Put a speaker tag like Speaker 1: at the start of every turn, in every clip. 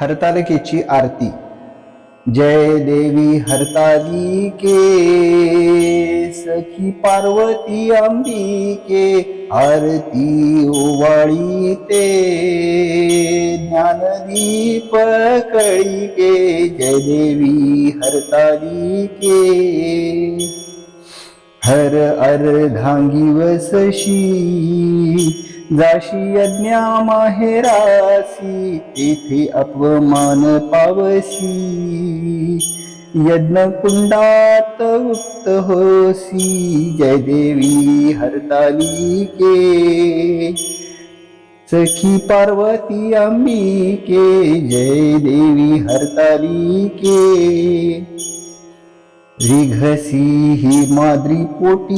Speaker 1: हरतालिकेची आरती. जय देवी हरतालिके सखी पार्वती अंबिके आरती ओवाळी ते ज्ञानदीप कळिके जय देवी हरतालिके. हर अर्धांगी वसशी जाशी यज्ञा माहेरासी तेथे अपमान पावसी यज्ञ कुंडात उक्त होसी जय देवी हरतालिके सखी पार्वती अंबिके जय देवी हरतालिके रिघसी ही माद्री पोटी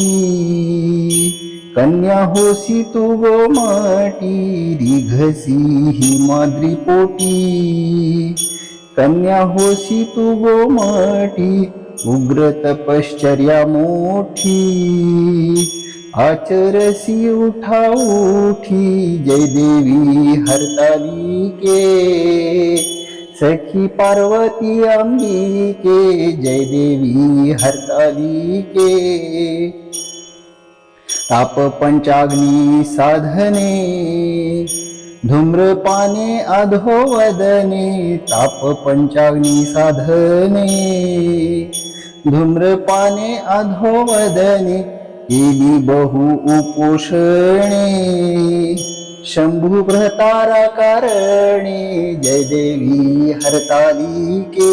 Speaker 1: कन्या होसी तू गोमाटी रिघसी ही माद्री पोटी कन्या होसी तू गोमाटी उग्र तपश्चर्या मोठी आचरसी उठा उठी जय देवी हरतालिके सखी पार्वती अंबिके जय देवी हरतालिके। ताप पंचाग्नी साधने धूम्रपाने अधोवदने ताप पंचाग्नी साधने। धूम्रपाने अधोवदने केली बहु उपोषणे। शंभू भ्रतारा कारणे जय देवी हरतालिके।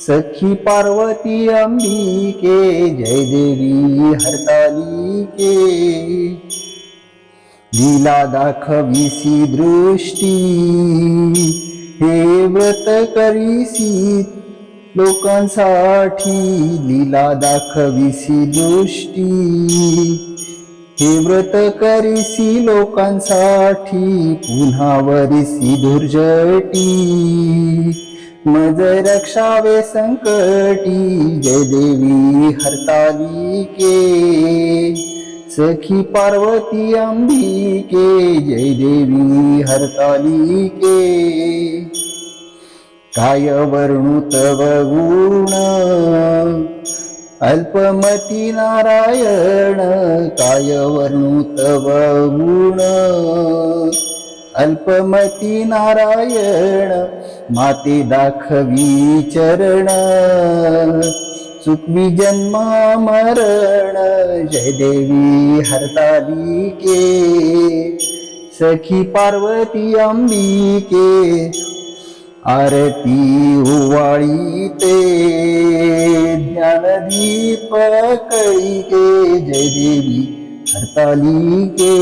Speaker 1: सखी पार्वती अंबिके जय देवी हरतालिके। लीला दाखविसी दृष्टी हे व्रत करीसी लोकांसाठी लीला दाखविसी दृष्टी। हे व्रत करीसी लोकांसाठी पुन्हा वरिसी दुर्जटी मज रक्षावे संकटी जय देवी हरतालिके. सखी पार्वती अंबिके जय देवी हरतालिके. काय वर्णुत गुण अल्पमती नारायण काय वर्णु तव गुण. अल्पमती नारायण माते दाखवी चरण. चुकवी जन्मा मरण जय देवी हरतालिके. सखी पार्वती अंबिके आरती उवाळी ते ज्ञानदीप कळिके जय देवी हरतालिके